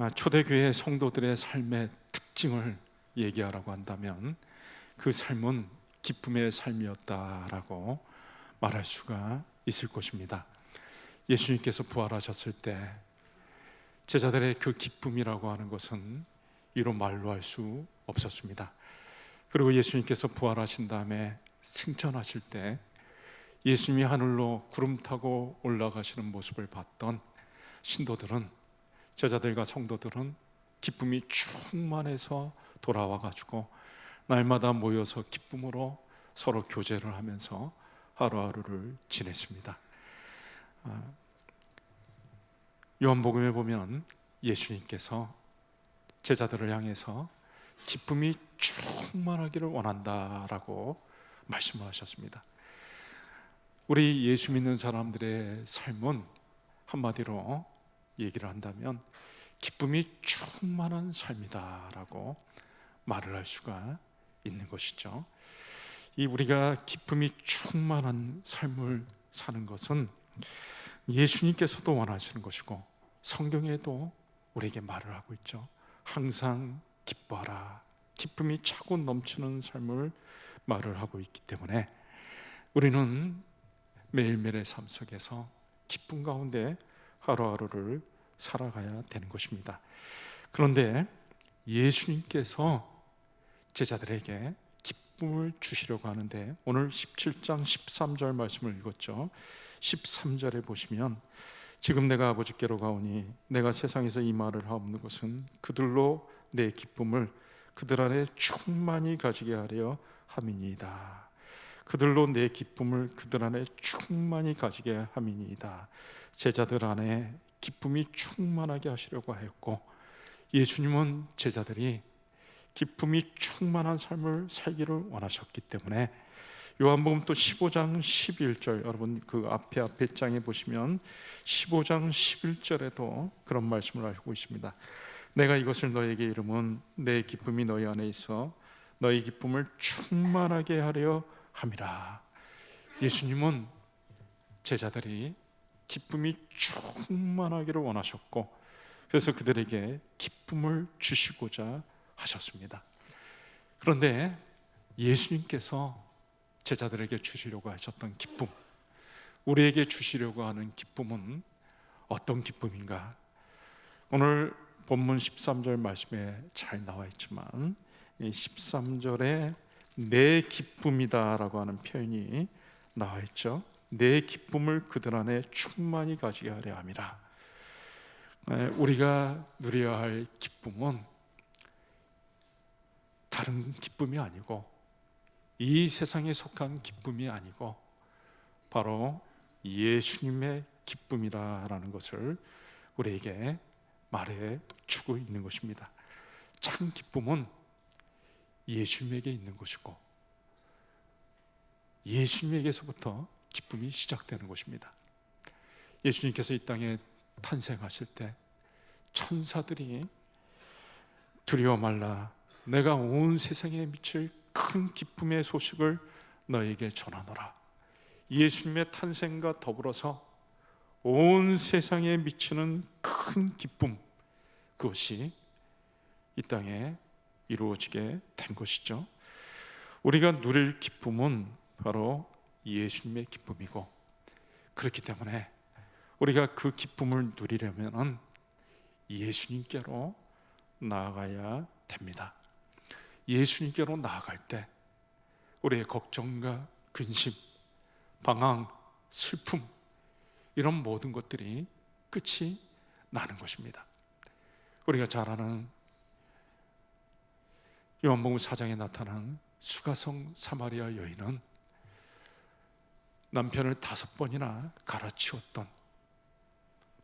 아, 초대교회 성도들의 삶의 특징을 얘기하라고 한다면 그 삶은 기쁨의 삶이었다라고 말할 수가 있을 것입니다. 예수님께서 부활하셨을 때 제자들의 그 기쁨이라고 하는 것은 이로 말로 할 수 없었습니다. 그리고 예수님께서 부활하신 다음에 승천하실 때 예수님이 하늘로 구름 타고 올라가시는 모습을 봤던 신도들은 제자들과 성도들은 기쁨이 충만해서 돌아와 가지고 날마다 모여서 기쁨으로 서로 교제를 하면서 하루하루를 지냈습니다. 아, 요한복음에 보면 예수님께서 제자들을 향해서 기쁨이 충만하기를 원한다라고 말씀을 하셨습니다. 우리 예수 믿는 사람들의 삶은 한마디로 얘기를 한다면 기쁨이 충만한 삶이다라고 말을 할 수가 있는 것이죠. 이 우리가 기쁨이 충만한 삶을 사는 것은 예수님께서도 원하시는 것이고 성경에도 우리에게 말을 하고 있죠. 항상 기뻐하라. 기쁨이 차고 넘치는 삶을 말을 하고 있기 때문에 우리는 매일매일의 삶 속에서 기쁨 가운데 하루하루를 살아가야 되는 것입니다. 그런데 예수님께서 제자들에게 기쁨을 주시려고 하는데 오늘 17장 13절 말씀을 읽었죠. 13절에 보시면 지금 내가 아버지께로 가오니 내가 세상에서 이 말을 하옵는 것은 그들로 내 기쁨을 그들 안에 충만히 가지게 하려 함이니이다. 그들로 내 기쁨을 그들 안에 충만히 가지게 함이니이다. 제자들 안에 기쁨이 충만하게 하시려고 하였고 예수님은 제자들이 기쁨이 충만한 삶을 살기를 원하셨기 때문에 요한복음 또 15장 11절 여러분 그 앞에 앞에 장에 보시면 15장 11절에도 그런 말씀을 하고 있습니다. 내가 이것을 너에게 이름은 내 기쁨이 너희 안에 있어 너희 기쁨을 충만하게 하려 함이라. 예수님은 제자들이 기쁨이 충만하기를 원하셨고 그래서 그들에게 기쁨을 주시고자 하셨습니다. 그런데 예수님께서 제자들에게 주시려고 하셨던 기쁨, 우리에게 주시려고 하는 기쁨은 어떤 기쁨인가? 오늘 본문 13절 말씀에 잘 나와 있지만 13절에 내 기쁨이다라고 하는 표현이 나와 있죠. 내 기쁨을 그들 안에 충만히 가지게 하려 함이라. 우리가 누려야 할 기쁨은 다른 기쁨이 아니고 이 세상에 속한 기쁨이 아니고 바로 예수님의 기쁨이라는 것을 우리에게 말해 주고 있는 것입니다. 참 기쁨은 예수님에게 있는 것이고 예수님에게서부터 기쁨이 시작되는 것입니다. 예수님께서 이 땅에 탄생하실 때 천사들이 두려워 말라 내가 온 세상에 미칠 큰 기쁨의 소식을 너에게 전하노라. 예수님의 탄생과 더불어서 온 세상에 미치는 큰 기쁨 그것이 이 땅에 이루어지게 된 것이죠. 우리가 누릴 기쁨은 바로 예수님의 기쁨이고 그렇기 때문에 우리가 그 기쁨을 누리려면 예수님께로 나아가야 됩니다. 예수님께로 나아갈 때 우리의 걱정과 근심, 방황, 슬픔 이런 모든 것들이 끝이 나는 것입니다. 우리가 잘 아는 요한복음 4장에 나타난 수가성 사마리아 여인은 남편을 다섯 번이나 갈아치웠던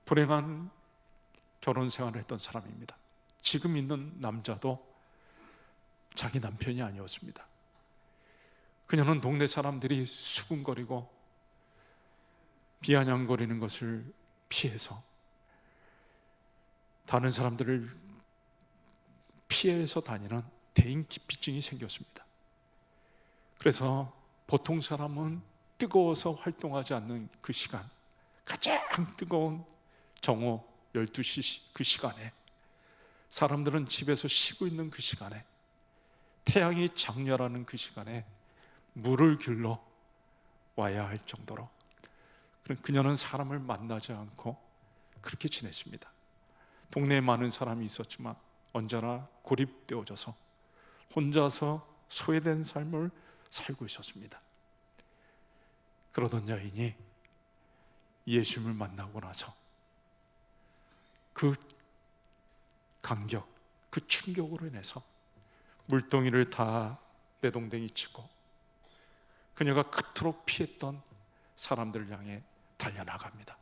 불행한 결혼 생활을 했던 사람입니다. 지금 있는 남자도 자기 남편이 아니었습니다. 그녀는 동네 사람들이 수군거리고 비아냥거리는 것을 피해서 다른 사람들을 피해서 다니는 대인 기피증이 생겼습니다. 그래서 보통 사람은 뜨거워서 활동하지 않는 그 시간, 가장 뜨거운 정오 12시 그 시간에 사람들은 집에서 쉬고 있는 그 시간에 태양이 장렬하는 그 시간에 물을 길러 와야 할 정도로 그런 그녀는 사람을 만나지 않고 그렇게 지냈습니다. 동네에 많은 사람이 있었지만 언제나 고립되어져서 혼자서 소외된 삶을 살고 있었습니다. 그러던 여인이 예수님을 만나고 나서 그 감격, 그 충격으로 인해서 물동이를 다 내동댕이 치고 그녀가 그토록 피했던 사람들을 향해 달려나갑니다.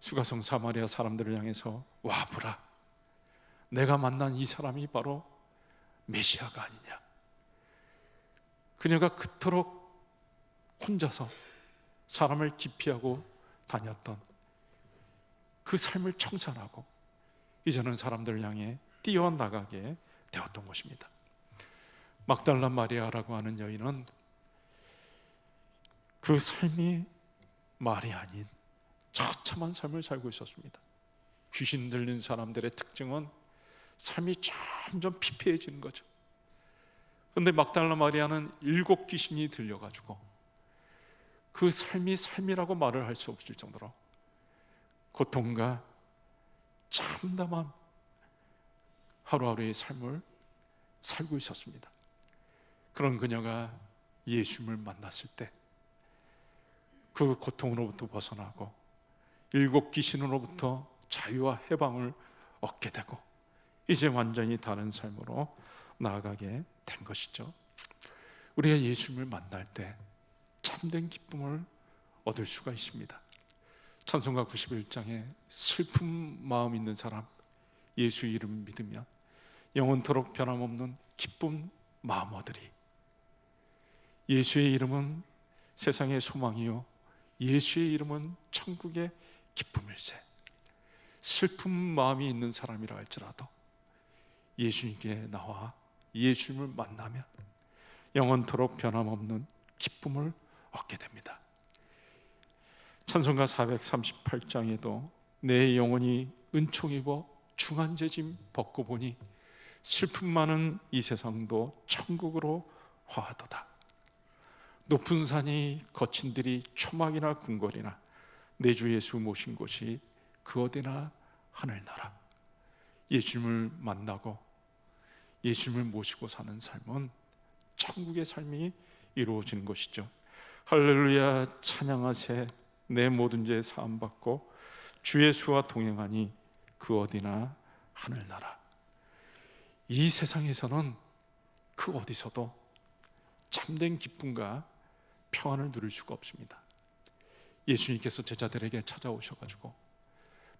수가성 사마리아 사람들을 향해서 와 보라, 내가 만난 이 사람이 바로 메시아가 아니냐. 그녀가 그토록 혼자서 사람을 기피하고 다녔던 그 삶을 청산하고 이제는 사람들을 향해 뛰어나가게 되었던 것입니다. 막달라 마리아라고 하는 여인은 그 삶이 말이 아닌 처참한 삶을 살고 있었습니다. 귀신 들린 사람들의 특징은 삶이 점점 피폐해지는 거죠. 그런데 막달라 마리아는 일곱 귀신이 들려가지고 그 삶이 삶이라고 말을 할 수 없을 정도로 고통과 참담한 하루하루의 삶을 살고 있었습니다. 그런 그녀가 예수님을 만났을 때 그 고통으로부터 벗어나고 일곱 귀신으로부터 자유와 해방을 얻게 되고 이제 완전히 다른 삶으로 나아가게 된 것이죠. 우리가 예수님을 만날 때 참된 기쁨을 얻을 수가 있습니다. 찬송가 91장에 슬픈 마음 있는 사람 예수 이름 믿으면 영원토록 변함없는 기쁨 마음 얻으리. 예수의 이름은 세상의 소망이요 예수의 이름은 천국의 기쁨일세. 슬픈 마음이 있는 사람이라 할지라도 예수님께 나와 예수님을 만나면 영원토록 변함없는 기쁨을 얻게 됩니다. 찬송가 438장에도 내 영혼이 은총 입어 중한 재짐 벗고 보니 슬픔 많은 이 세상도 천국으로 화하도다. 높은 산이 거친 들이 초막이나 궁궐이나 내 주 예수 모신 곳이 그 어디나 하늘나라. 예수님을 만나고 예수님을 모시고 사는 삶은 천국의 삶이 이루어지는 것이죠. 할렐루야 찬양하세 내 모든 죄 사함 받고 주 예수와 동행하니 그 어디나 하늘나라. 이 세상에서는 그 어디서도 참된 기쁨과 평안을 누릴 수가 없습니다. 예수님께서 제자들에게 찾아오셔 가지고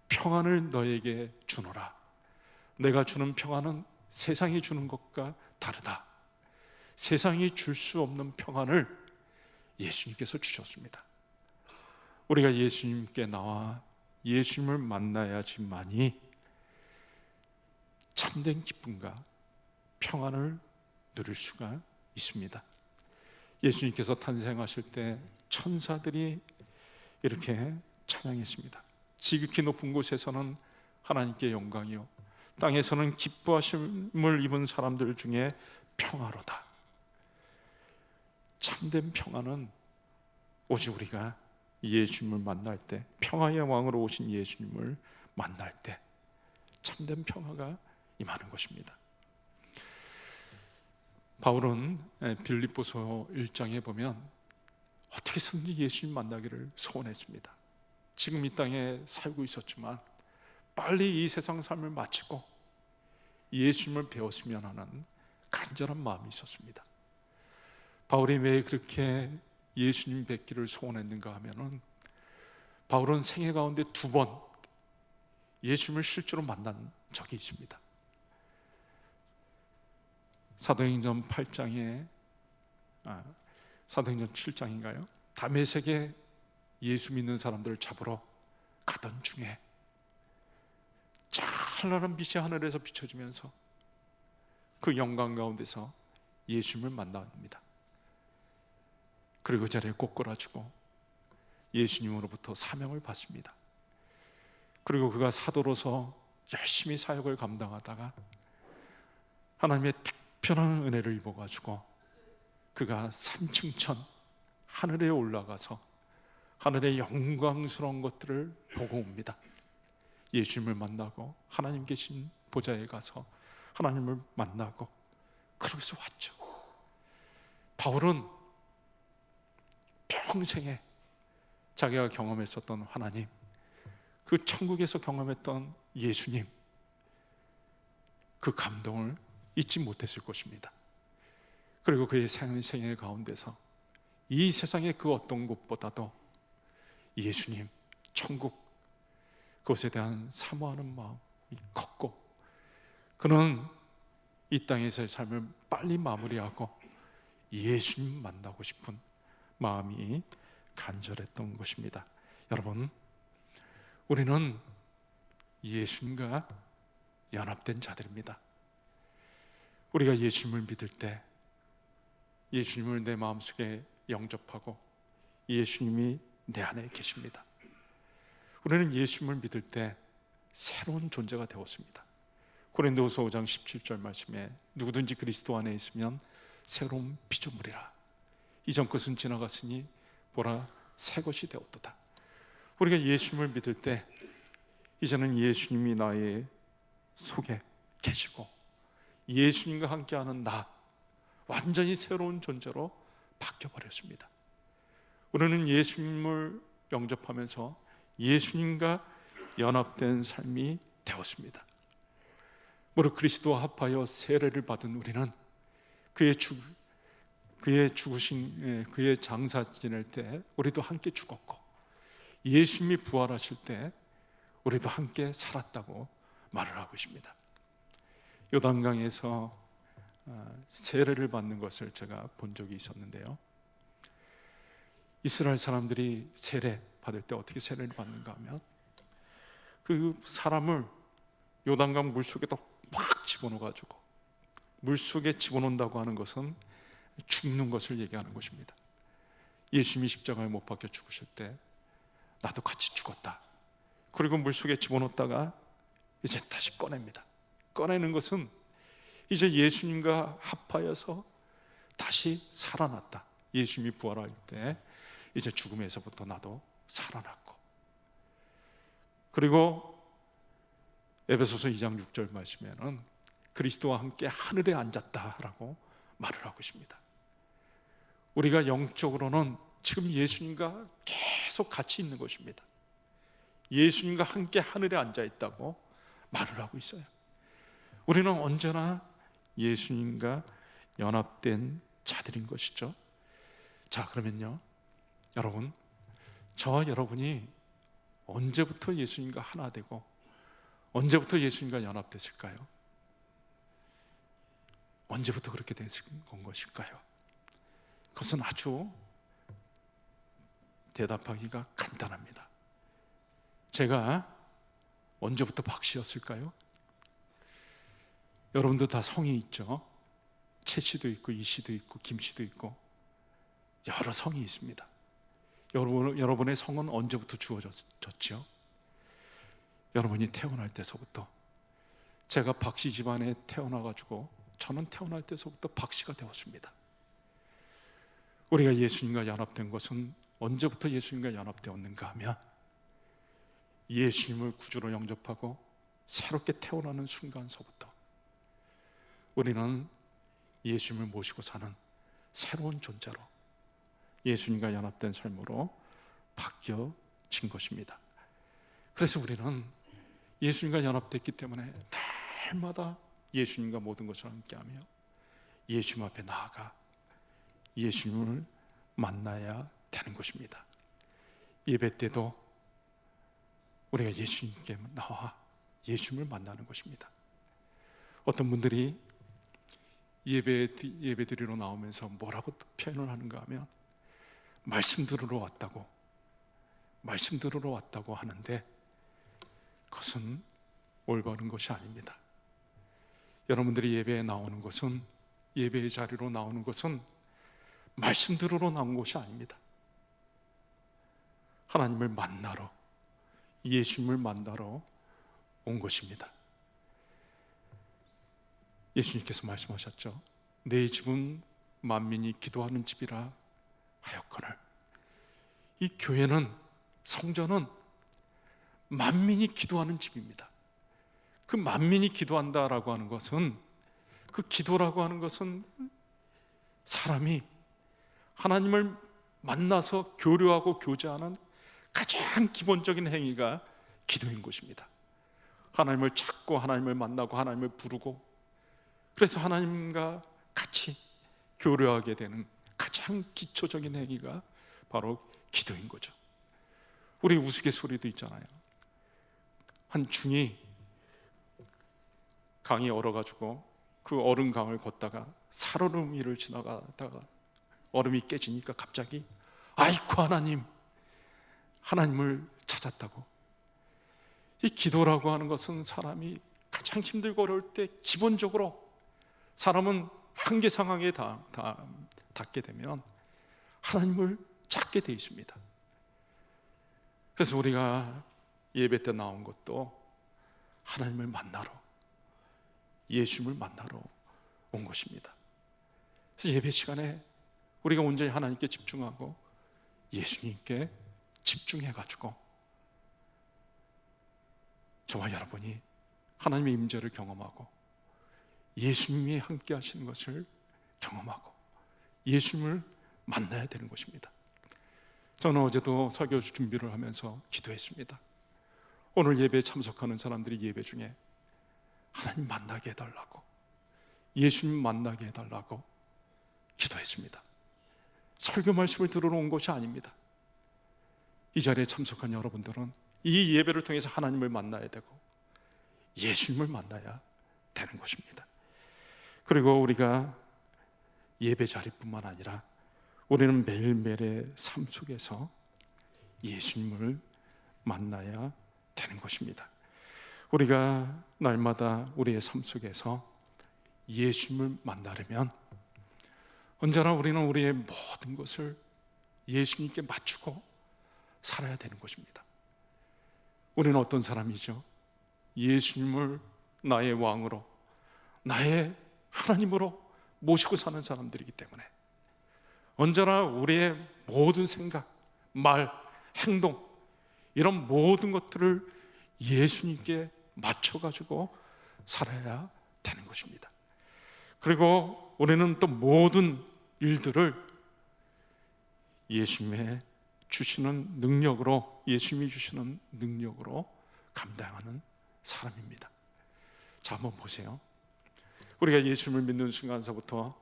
평안을 너에게 주노라. 내가 주는 평안은 세상이 주는 것과 다르다. 세상이 줄 수 없는 평안을 예수님께서 주셨습니다. 우리가 예수님께 나와 예수님을 만나야지만이 참된 기쁨과 평안을 누릴 수가 있습니다. 예수님께서 탄생하실 때 천사들이 이렇게 찬양했습니다. 지극히 높은 곳에서는 하나님께 영광이요 땅에서는 기뻐하심을 입은 사람들 중에 평화로다. 참된 평화는 오직 우리가 예수님을 만날 때 평화의 왕으로 오신 예수님을 만날 때 참된 평화가 임하는 것입니다. 바울은 빌립보서 1장에 보면 어떻게든지 예수님 만나기를 소원했습니다. 지금 이 땅에 살고 있었지만 빨리 이 세상 삶을 마치고 예수님을 배웠으면 하는 간절한 마음이 있었습니다. 바울이 왜 그렇게 예수님 뵙기를 소원했는가 하면은 바울은 생애 가운데 두 번 예수님을 실제로 만난 적이 있습니다. 사도행전 8장에 아, 사도행전 7장인가요? 담에색에 예수 믿는 사람들을 잡으러 가던 중에 찬란한 빛이 하늘에서 비춰지면서 그 영광 가운데서 예수님을 만납니다. 그리고 그 자리에 꼬꾸라지고 예수님으로부터 사명을 받습니다. 그리고 그가 사도로서 열심히 사역을 감당하다가 하나님의 특별한 은혜를 입어가지고 그가 산층천 하늘에 올라가서 하늘의 영광스러운 것들을 보고 옵니다. 예수님을 만나고 하나님 계신 보좌에 가서 하나님을 만나고 그러고서 왔죠. 바울은 평생에 자기가 경험했었던 하나님, 그 천국에서 경험했던 예수님, 그 감동을 잊지 못했을 것입니다. 그리고 그의 생애 가운데서 이 세상의 그 어떤 것보다도 예수님, 천국, 그것에 대한 사모하는 마음이 컸고, 그는 이 땅에서의 삶을 빨리 마무리하고 예수님 만나고 싶은 마음이 간절했던 것입니다. 여러분, 우리는 예수님과 연합된 자들입니다. 우리가 예수님을 믿을 때 예수님을 내 마음속에 영접하고 예수님이 내 안에 계십니다. 우리는 예수님을 믿을 때 새로운 존재가 되었습니다. 고린도후서 5장 17절 말씀에 누구든지 그리스도 안에 있으면 새로운 피조물이라 이전 것은 지나갔으니 보라 새 것이 되었도다. 우리가 예수님을 믿을 때 이제는 예수님이 나의 속에 계시고 예수님과 함께하는 나 완전히 새로운 존재로 바뀌어 버렸습니다. 우리는 예수님을 영접하면서 예수님과 연합된 삶이 되었습니다. 무릇 그리스도와 합하여 세례를 받은 우리는 그의 죽 그의 죽으신 예, 그의 장사 지낼 때 우리도 함께 죽었고 예수님이 부활하실 때 우리도 함께 살았다고 말을 하고 있습니다. 요단강에서 어, 세례를 받는 것을 제가 본 적이 있었는데요. 이스라엘 사람들이 세례 받을 때 어떻게 세례를 받는가 하면 그 사람을 요단강 물 속에다 확 집어넣어 가지고 물 속에 집어넣는다고 하는 것은 죽는 것을 얘기하는 것입니다. 예수님이 십자가에 못 박혀 죽으실 때 나도 같이 죽었다. 그리고 물 속에 집어넣다가 이제 다시 꺼냅니다. 꺼내는 것은 이제 예수님과 합하여서 다시 살아났다. 예수님이 부활할 때 이제 죽음에서부터 나도 살아났고 그리고 에베소서 2장 6절 말씀에는 그리스도와 함께 하늘에 앉았다라고 말을 하고 있습니다. 우리가 영적으로는 지금 예수님과 계속 같이 있는 것입니다. 예수님과 함께 하늘에 앉아 있다고 말을 하고 있어요. 우리는 언제나 예수님과 연합된 자들인 것이죠. 자, 그러면요. 여러분, 저와 여러분이 언제부터 예수님과 하나 되고 언제부터 예수님과 연합됐을까요? 언제부터 그렇게 된 것일까요? 그것은 아주 대답하기가 간단합니다. 제가 언제부터 박씨였을까요? 여러분도 다 성이 있죠. 최 씨도 있고 이 씨도 있고 김 씨도 있고 여러 성이 있습니다. 여러분, 여러분의 성은 언제부터 주어졌죠? 여러분이 태어날 때서부터 제가 박씨 집안에 태어나가지고 저는 태어날 때서부터 박씨가 되었습니다. 우리가 예수님과 연합된 것은 언제부터 예수님과 연합되었는가 하면 예수님을 구주로 영접하고 새롭게 태어나는 순간서부터 우리는 예수님을 모시고 사는 새로운 존재로 예수님과 연합된 삶으로 바뀌어진 것입니다. 그래서 우리는 예수님과 연합됐기 때문에 날마다 예수님과 모든 것을 함께하며 예수님 앞에 나아가 예수님을 만나야 되는 것입니다. 예배 때도 우리가 예수님께 나와 예수님을 만나는 것입니다. 어떤 분들이 예배 예배 드리러 나오면서 뭐라고 표현을 하는가 하면 말씀 들으러 왔다고 말씀 들으러 왔다고 하는데 그것은 올바른 것이 아닙니다. 여러분들이 예배에 나오는 것은 예배의 자리로 나오는 것은 말씀 들으러 나온 것이 아닙니다. 하나님을 만나러 예수님을 만나러 온 것입니다. 예수님께서 말씀하셨죠. 내 집은 만민이 기도하는 집이라 하였거늘. 이 교회는 성전은 만민이 기도하는 집입니다. 그 만민이 기도한다라고 하는 것은 그 기도라고 하는 것은 사람이 하나님을 만나서 교류하고 교제하는 가장 기본적인 행위가 기도인 것입니다. 하나님을 찾고 하나님을 만나고 하나님을 부르고 그래서 하나님과 같이 교류하게 되는 가장 기초적인 행위가 바로 기도인 거죠. 우리 우스갯소리도 있잖아요. 한 중이 강이 얼어가지고 그 얼음 강을 걷다가 살얼음 위를 지나가다가 얼음이 깨지니까 갑자기 아이쿠 하나님 하나님을 찾았다고 이 기도라고 하는 것은 사람이 가장 힘들고 어려울 때 기본적으로 사람은 한계 상황에 다, 다, 닿게 되면 하나님을 찾게 되어 있습니다. 그래서 우리가 예배 때 나온 것도 하나님을 만나러 예수님을 만나러 온 것입니다. 그래서 예배 시간에 우리가 온전히 하나님께 집중하고 예수님께 집중해 가지고 저와 여러분이 하나님의 임재를 경험하고 예수님이 함께 하시는 것을 경험하고 예수님을 만나야 되는 것입니다. 저는 어제도 설교 준비를 하면서 기도했습니다. 오늘 예배에 참석하는 사람들이 예배 중에 하나님 만나게 해달라고 예수님 만나게 해달라고 기도했습니다. 설교 말씀을 들으러 온 것이 아닙니다. 이 자리에 참석한 여러분들은 이 예배를 통해서 하나님을 만나야 되고 예수님을 만나야 되는 것입니다. 그리고 우리가 예배 자리뿐만 아니라 우리는 매일매일의 삶 속에서 예수님을 만나야 되는 것입니다. 우리가 날마다 우리의 삶 속에서 예수님을 만나려면 언제나 우리는 우리의 모든 것을 예수님께 맞추고 살아야 되는 것입니다. 우리는 어떤 사람이죠? 예수님을 나의 왕으로, 나의 하나님으로 모시고 사는 사람들이기 때문에 언제나 우리의 모든 생각, 말, 행동 이런 모든 것들을 예수님께 맞춰가지고 살아야 되는 것입니다. 그리고 우리는 또 모든 일들을 예수님의 주시는 능력으로 예수님이 주시는 능력으로 감당하는 사람입니다. 자, 한번 보세요. 우리가 예수님을 믿는 순간서부터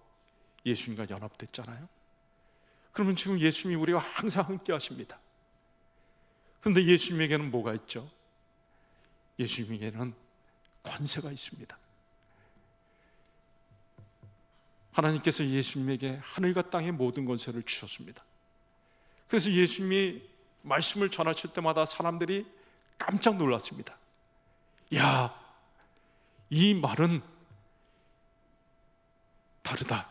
예수님과 연합됐잖아요. 그러면 지금 예수님이 우리와 항상 함께 하십니다. 그런데 예수님에게는 뭐가 있죠? 예수님에게는 권세가 있습니다. 하나님께서 예수님에게 하늘과 땅의 모든 권세를 주셨습니다. 그래서 예수님이 말씀을 전하실 때마다 사람들이 깜짝 놀랐습니다. 야, 이 말은 다르다.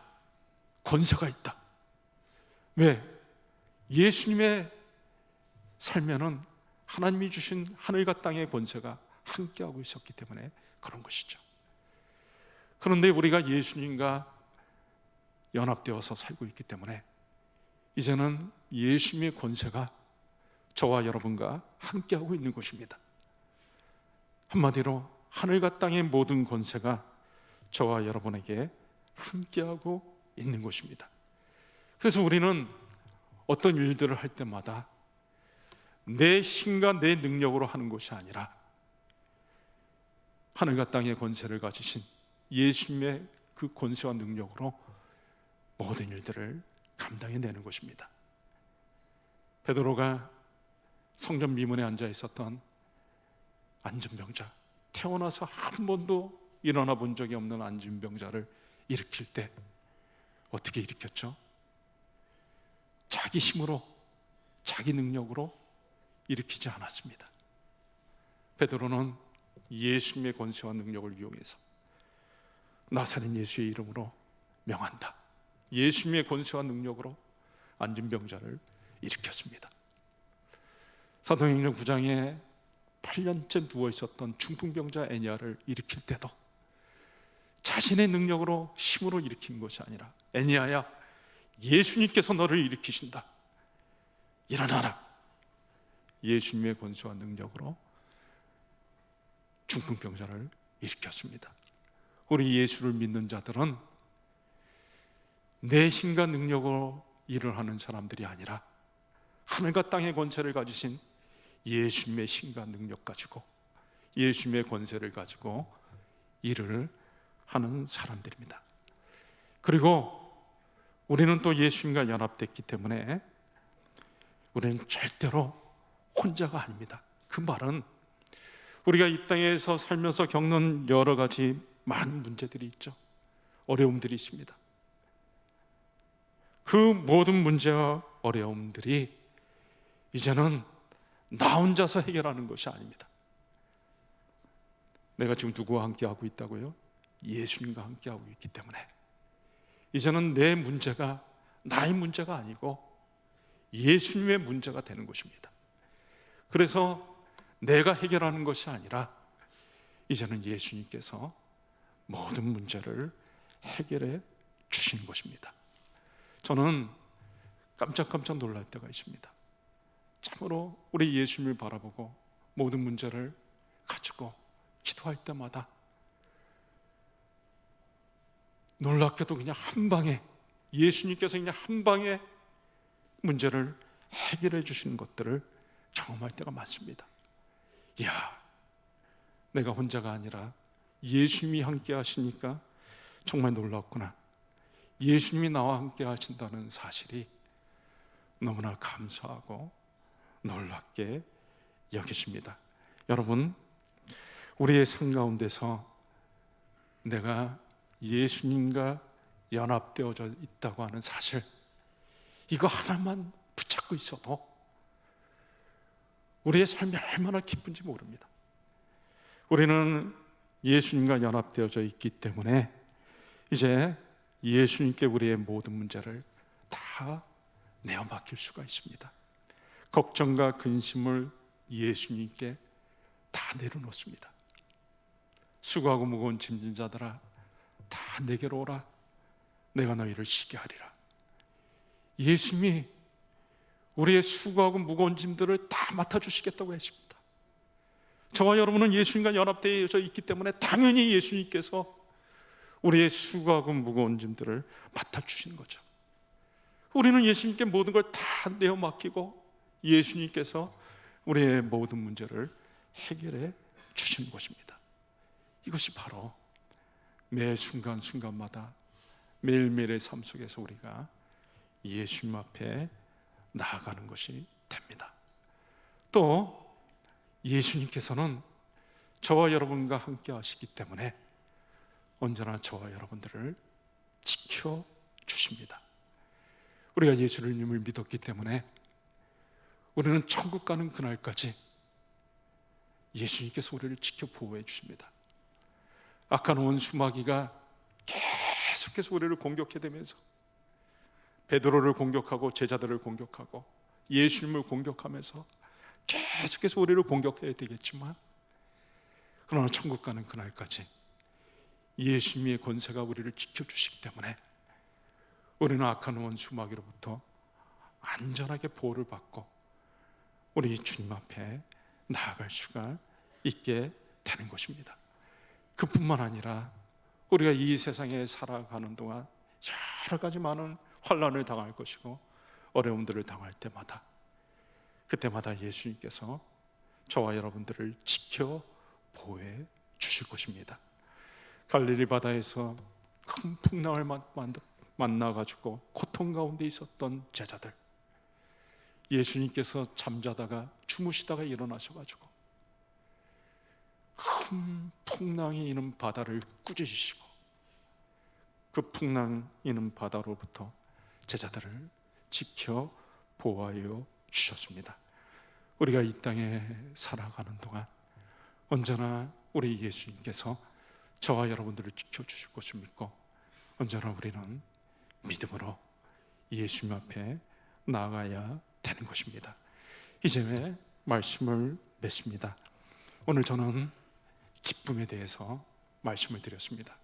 권세가 있다. 왜? 예수님의 삶에는 하나님이 주신 하늘과 땅의 권세가 함께하고 있었기 때문에 그런 것이죠. 그런데 우리가 예수님과 연합되어서 살고 있기 때문에 이제는 예수님의 권세가 저와 여러분과 함께하고 있는 것입니다. 한마디로 하늘과 땅의 모든 권세가 저와 여러분에게 함께하고 있는 것입니다. 그래서 우리는 어떤 일들을 할 때마다 내 힘과 내 능력으로 하는 것이 아니라 하늘과 땅의 권세를 가지신 예수님의 그 권세와 능력으로 모든 일들을 감당해 내는 것입니다. 베드로가 성전 미문에 앉아 있었던 안전병자, 태어나서 한 번도 일어나 본 적이 없는 안전병자를 일으킬 때 어떻게 일으켰죠? 자기 힘으로, 자기 능력으로 일으키지 않았습니다. 베드로는 예수님의 권세와 능력을 이용해서 나사렛 예수의 이름으로 명한다. 예수님의 권세와 능력으로 안진병자를 일으켰습니다. 사도행전 9장에 8년째 누워 있었던 중풍병자 애니아를 일으킬 때도 자신의 능력으로 힘으로 일으킨 것이 아니라 애니아야 예수님께서 너를 일으키신다. 일어나라. 예수님의 권세와 능력으로 중풍병자를 일으켰습니다. 우리 예수를 믿는 자들은 내 힘과 능력으로 일을 하는 사람들이 아니라 하늘과 땅의 권세를 가지신 예수님의 힘과 능력 가지고 예수님의 권세를 가지고 일을 하는 사람들입니다. 그리고 우리는 또 예수님과 연합됐기 때문에 우리는 절대로 혼자가 아닙니다. 그 말은 우리가 이 땅에서 살면서 겪는 여러 가지 많은 문제들이 있죠. 어려움들이 있습니다. 그 모든 문제와 어려움들이 이제는 나 혼자서 해결하는 것이 아닙니다. 내가 지금 누구와 함께 하고 있다고요? 예수님과 함께 하고 있기 때문에 이제는 내 문제가 나의 문제가 아니고 예수님의 문제가 되는 것입니다. 그래서 내가 해결하는 것이 아니라 이제는 예수님께서 모든 문제를 해결해 주시는 것입니다. 저는 깜짝깜짝 놀랄 때가 있습니다. 참으로 우리 예수님을 바라보고 모든 문제를 가지고 기도할 때마다 놀랍게도 그냥 한 방에 예수님께서 그냥 한 방에 문제를 해결해 주시는 것들을 경험할 때가 많습니다. 야, 내가 혼자가 아니라 예수님이 함께 하시니까 정말 놀랍구나. 예수님이 나와 함께 하신다는 사실이 너무나 감사하고 놀랍게 여기십니다. 여러분, 우리의 삶 가운데서 내가 예수님과 연합되어져 있다고 하는 사실, 이거 하나만 붙잡고 있어도 우리의 삶이 얼마나 기쁜지 모릅니다. 우리는 예수님과 연합되어져 있기 때문에 이제 예수님께 우리의 모든 문제를 다 내어 맡길 수가 있습니다. 걱정과 근심을 예수님께 다 내려놓습니다. 수고하고 무거운 짐진 자들아 다 내게로 오라 내가 너희를 쉬게 하리라. 예수님이 우리의 수고하고 무거운 짐들을 다 맡아 주시겠다고 했습니다. 저와 여러분은 예수님과 연합되어 있기 때문에 당연히 예수님께서 우리의 수고하고 무거운 짐들을 맡아 주시는 거죠. 우리는 예수님께 모든 걸 다 내어 맡기고 예수님께서 우리의 모든 문제를 해결해 주시는 것입니다. 이것이 바로 매 순간순간마다 매일매일의 삶 속에서 우리가 예수님 앞에 나아가는 것이 됩니다. 또 예수님께서는 저와 여러분과 함께 하시기 때문에 언제나 저와 여러분들을 지켜 주십니다. 우리가 예수님을 믿었기 때문에 우리는 천국 가는 그날까지 예수님께서 우리를 지켜 보호해 주십니다. 악한 원수 마귀가 계속해서 우리를 공격해 대면서 베드로를 공격하고 제자들을 공격하고 예수님을 공격하면서 계속해서 우리를 공격해야 되겠지만 그러나 천국 가는 그날까지 예수님의 권세가 우리를 지켜주시기 때문에 우리는 악한 원수 마귀로부터 안전하게 보호를 받고 우리 주님 앞에 나아갈 수가 있게 되는 것입니다. 그뿐만 아니라 우리가 이 세상에 살아가는 동안 여러 가지 많은 환란을 당할 것이고 어려움들을 당할 때마다 그때마다 예수님께서 저와 여러분들을 지켜 보호해 주실 것입니다. 갈릴리 바다에서 큰 풍랑을 만나 가지고 고통 가운데 있었던 제자들 예수님께서 잠자다가 주무시다가 일어나셔 가지고 큰 풍랑이 있는 바다를 꾸짖으시고 그 풍랑 있는 바다로부터 제자들을 지켜 보호하여 주셨습니다. 우리가 이 땅에 살아가는 동안 언제나 우리 예수님께서 저와 여러분들을 지켜주실 것을 믿고 언제나 우리는 믿음으로 예수님 앞에 나아가야 되는 것입니다. 이제 말씀을 맺습니다. 오늘 저는 기쁨에 대해서 말씀을 드렸습니다.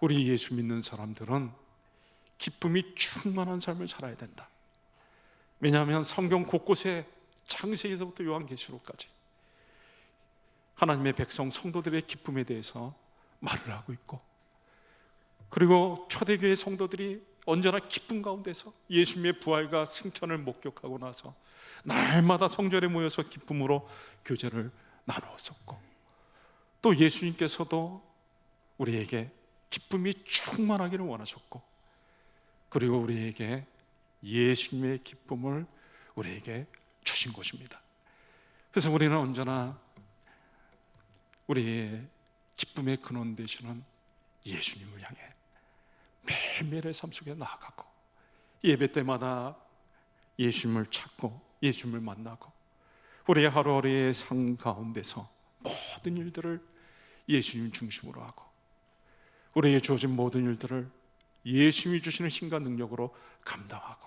우리 예수 믿는 사람들은 기쁨이 충만한 삶을 살아야 된다. 왜냐하면 성경 곳곳에 창세기에서부터 요한계시록까지 하나님의 백성 성도들의 기쁨에 대해서 말을 하고 있고 그리고 초대교회 성도들이 언제나 기쁨 가운데서 예수님의 부활과 승천을 목격하고 나서 날마다 성전에 모여서 기쁨으로 교제를 나누었었고 또 예수님께서도 우리에게 기쁨이 충만하기를 원하셨고 그리고 우리에게 예수님의 기쁨을 우리에게 주신 것입니다. 그래서 우리는 언제나 우리의 기쁨의 근원 되시는 예수님을 향해 매일매일의 삶 속에 나아가고 예배 때마다 예수님을 찾고 예수님을 만나고 우리의 하루하루의 삶 가운데서 모든 일들을 예수님 중심으로 하고 우리에게 주어진 모든 일들을 예수님이 주시는 힘과 능력으로 감당하고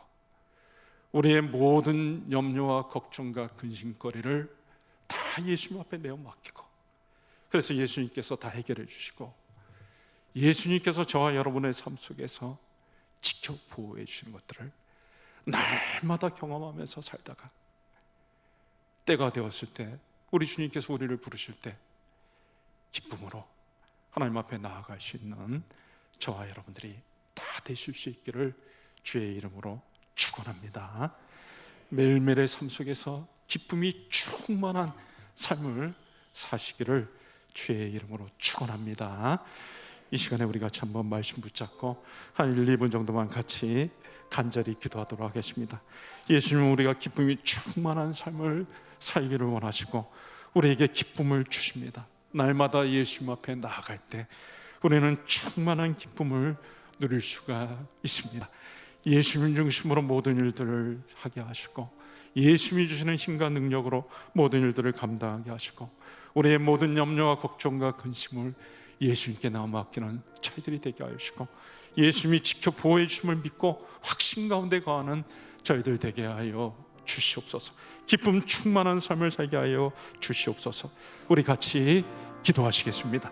우리의 모든 염려와 걱정과 근심거리를 다 예수님 앞에 내어 맡기고 그래서 예수님께서 다 해결해 주시고 예수님께서 저와 여러분의 삶 속에서 지켜 보호해 주시는 것들을 날마다 경험하면서 살다가 때가 되었을 때 우리 주님께서 우리를 부르실 때 기쁨으로 하나님 앞에 나아갈 수 있는 저와 여러분들이 다 되실 수 있기를 주의 이름으로 축원합니다. 매일매일의 삶 속에서 기쁨이 충만한 삶을 사시기를 주의 이름으로 축원합니다. 이 시간에 우리 같이 한번 말씀 붙잡고 한 1, 2분 정도만 같이 간절히 기도하도록 하겠습니다. 예수님은 우리가 기쁨이 충만한 삶을 살기를 원하시고 우리에게 기쁨을 주십니다. 날마다 예수님 앞에 나아갈 때 우리는 충만한 기쁨을 누릴 수가 있습니다. 예수님 중심으로 모든 일들을 하게 하시고 예수님이 주시는 힘과 능력으로 모든 일들을 감당하게 하시고 우리의 모든 염려와 걱정과 근심을 예수님께 나와 맡기는 저희들이 되게 하시고 예수님이 지켜 보호해 주심을 믿고 확신 가운데 거하는 저희들 되게 하여 주시옵소서. 기쁨 충만한 삶을 살게 하여 주시옵소서. 우리 같이 기도하시겠습니다.